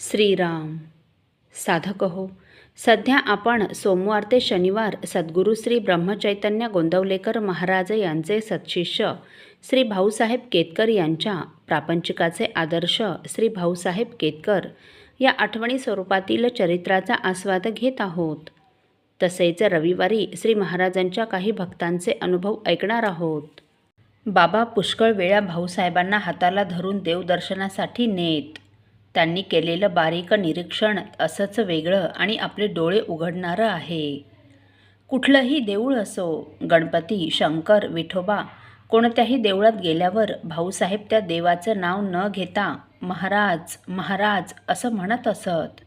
श्रीराम साधक हो सध्या आपण सोमवार ते शनिवार सद्गुरू श्री ब्रह्मचैतन्य गोंदवलेकर महाराज यांचे सत्शिष्य श्री भाऊसाहेब केतकर यांच्या प्रापंचिकाचे आदर्श श्री भाऊसाहेब केतकर या आठवणी स्वरूपातील चरित्राचा आस्वाद घेत आहोत. तसेच रविवारी श्री महाराजांच्या काही भक्तांचे अनुभव ऐकणार आहोत. बाबा पुष्कळ वेळा भाऊसाहेबांना हाताला धरून देवदर्शनासाठी नेत त्यांनी केलेलं बारीक निरीक्षण असंच वेगळं आणि आपले डोळे उघडणारं आहे. कुठलंही देऊळ असो गणपती शंकर विठोबा कोणत्याही देवळात गेल्यावर भाऊसाहेब त्या देवाचं नाव न घेता महाराज महाराज असं म्हणत असत.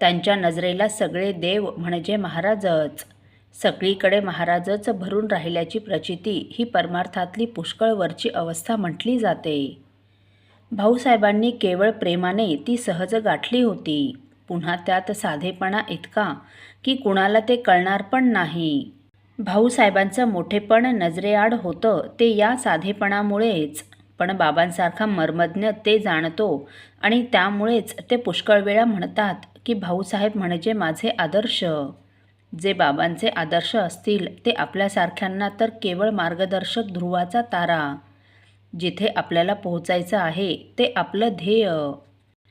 त्यांच्या नजरेला सगळे देव म्हणजे महाराजच. सगळीकडे महाराजच भरून राहिल्याची प्रचिती ही परमार्थातली पुष्कळ वरची अवस्था म्हटली जाते. भाऊसाहेबांनी केवळ प्रेमाने ती सहज गाठली होती. पुन्हा त्यात साधेपणा इतका की कुणाला ते कळणार पण नाही. भाऊसाहेबांचं मोठेपण नजरेआड होतं ते या साधेपणामुळेच. पण बाबांसारखा मर्मज्ञ ते जाणतो आणि त्यामुळेच ते पुष्कळ वेळा म्हणतात की भाऊसाहेब म्हणजे माझे आदर्श. जे बाबांचे आदर्श असतील ते आपल्यासारख्यांना तर केवळ मार्गदर्शक ध्रुवाचा तारा. जिथे आपल्याला पोहोचायचं आहे ते आपलं ध्येय.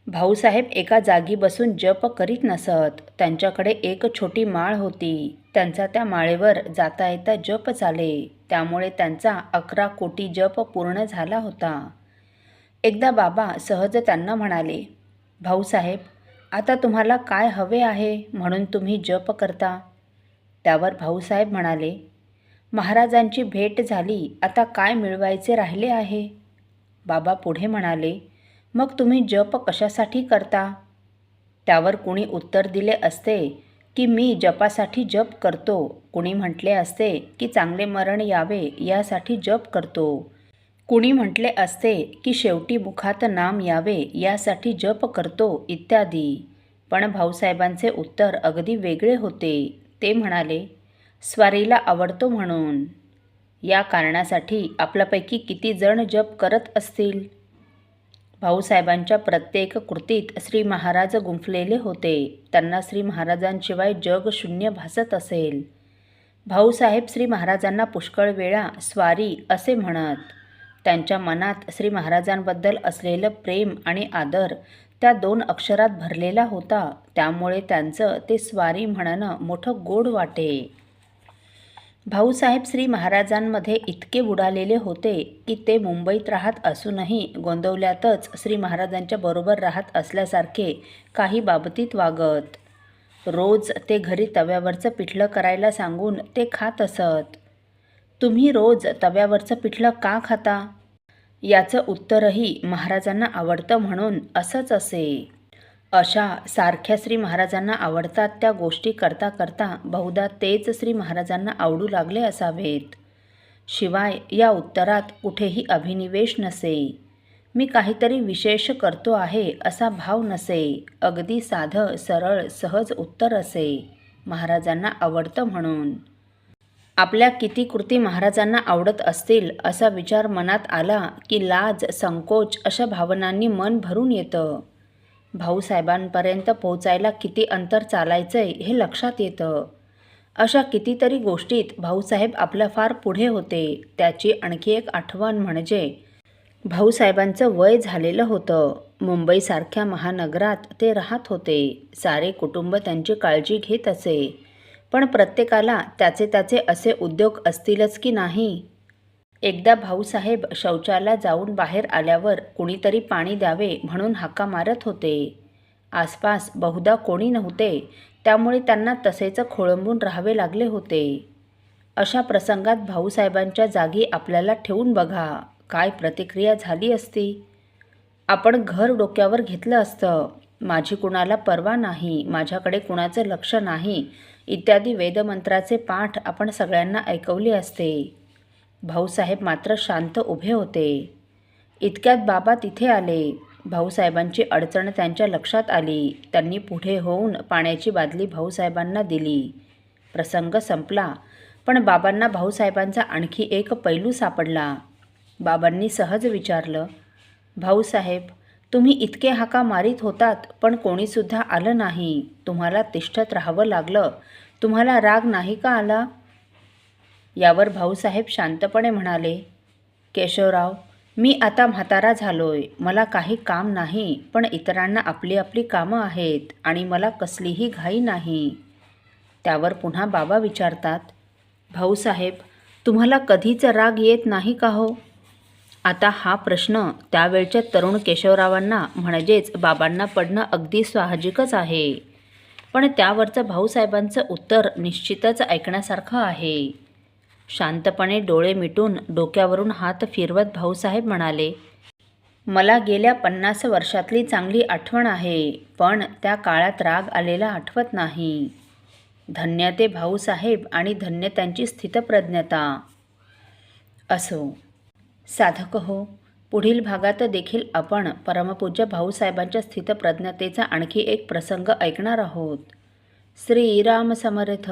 भाऊसाहेब एका जागी बसून जप करीत नसत. त्यांच्याकडे एक छोटी माळ होती. त्यांचा त्या माळेवर जाता येता जप चाले त्यामुळे त्यांचा अकरा कोटी जप पूर्ण झाला होता. एकदा बाबा सहज त्यांना म्हणाले भाऊसाहेब आता तुम्हाला काय हवे आहे म्हणून तुम्ही जप करता? त्यावर भाऊसाहेब म्हणाले महाराजांची भेट झाली आता काय मिळवायचे राहिले आहे? बाबा पुढे म्हणाले मग तुम्ही जप कशासाठी करता? त्यावर कुणी उत्तर दिले असते की मी जपासाठी जप करतो. कुणी म्हटले असते की चांगले मरण यावे यासाठी जप करतो. कुणी म्हटले असते की शेवटी मुखात नाम यावे यासाठी जप करतो इत्यादी. पण भाऊसाहेबांचे उत्तर अगदी वेगळे होते. ते म्हणाले स्वारीला आवडतो म्हणून. या कारणासाठी आपल्यापैकी किती जण जप करत असतील? भाऊसाहेबांच्या प्रत्येक कृतीत श्री महाराज गुंफलेले होते. त्यांना श्री महाराजांशिवाय जग शून्य भासत असेल. भाऊसाहेब श्री महाराजांना पुष्कळ वेळा स्वारी असे म्हणत त्यांच्या मनात श्री महाराजांबद्दल असलेलं प्रेम आणि आदर त्या दोन अक्षरात भरलेला होता. त्यामुळे त्यांचं ते स्वारी म्हणणं मोठं गोड वाटे. भाऊसाहेब श्री महाराजांमध्ये इतके बुडालेले होते की ते मुंबईत राहत असूनही गोंदवल्यातच श्री महाराजांच्या बरोबर राहत असल्यासारखे काही बाबतीत वागत. रोज ते घरी तव्यावरचं पिठलं करायला सांगून ते खात असत. तुम्ही रोज तव्यावरचं पिठलं का खाता? याचं उत्तरही महाराजांना आवडतं म्हणून असंच असे. अशा सारख्या श्री महाराजांना आवडतात त्या गोष्टी करता करता बहुधा तेच श्री महाराजांना आवडू लागले असावेत. शिवाय या उत्तरात कुठेही अभिनिवेश नसे. मी काहीतरी विशेष करतो आहे असा भाव नसे. अगदी साधं सरळ सहज उत्तर असे. महाराजांना आवडतं म्हणून. आपल्या किती कृती महाराजांना आवडत असतील असा विचार मनात आला की लाज संकोच अशा भावनांनी मन भरून येतं. भाऊसाहेबांपर्यंत पोहोचायला किती अंतर चालायचं आहे हे लक्षात येतं. अशा कितीतरी गोष्टीत भाऊसाहेब आपल्या फार पुढे होते त्याची आणखी एक आठवण म्हणजे भाऊसाहेबांचं वय झालेलं होतं. मुंबईसारख्या महानगरात ते राहत होते. सारे कुटुंब त्यांची काळजी घेत असे. पण प्रत्येकाला त्याचे त्याचे असे उद्योग असतीलच की नाही? एकदा भाऊसाहेब शौचाला जाऊन बाहेर आल्यावर कुणीतरी पाणी द्यावे म्हणून हाका मारत होते. आसपास बहुधा कोणी नव्हते त्यामुळे त्यांना तसेच खोळंबून राहावे लागले होते. अशा प्रसंगात भाऊसाहेबांच्या जागी आपल्याला ठेवून बघा काय प्रतिक्रिया झाली असती? आपण घर डोक्यावर घेतलं असतं. माझी कुणाला पर्वा नाही माझ्याकडे कुणाचं लक्ष नाही इत्यादी वेदमंत्राचे पाठ आपण सगळ्यांना ऐकवले असते. भाऊसाहेब मात्र शांत उभे होते. इतक्यात बाबा तिथे आले. भाऊसाहेबांची अडचण त्यांच्या लक्षात आली. त्यांनी पुढे होऊन पाण्याची बादली भाऊसाहेबांना दिली. प्रसंग संपला. पण बाबांना भाऊसाहेबांचा आणखी एक पैलू सापडला. बाबांनी सहज विचारलं भाऊसाहेब तुम्ही इतके हाका मारीत होतात पण कोणीसुद्धा आलं नाही. तुम्हाला तिष्ठत राहावं लागलं. तुम्हाला राग नाही का आला? यावर भाऊसाहेब शांतपणे म्हणाले केशवराव मी आता म्हातारा झालोय. मला काही काम नाही पण इतरांना आपली आपली कामं आहेत आणि मला कसलीही घाई नाही. त्यावर पुन्हा बाबा विचारतात भाऊसाहेब तुम्हाला कधीच राग येत नाही का हो? आता हा प्रश्न त्यावेळच्या तरुण केशवरावांना म्हणजेच बाबांना पडणं अगदी साहजिकच आहे. पण त्यावरचं भाऊसाहेबांचं उत्तर निश्चितच ऐकण्यासारखं आहे. शांतपणे डोळे मिटून डोक्यावरून हात फिरवत भाऊसाहेब म्हणाले मला गेल्या पन्नास वर्षातली चांगली आठवण आहे पण त्या काळात राग आलेला आठवत नाही. धन्य ते भाऊसाहेब आणि धन्य त्यांची स्थितप्रज्ञता. असो. साधक हो पुढील भागात देखील आपण परमपूज्य भाऊसाहेबांच्या स्थितप्रज्ञतेचा आणखी एक प्रसंग ऐकणार आहोत. श्रीराम समर्थ.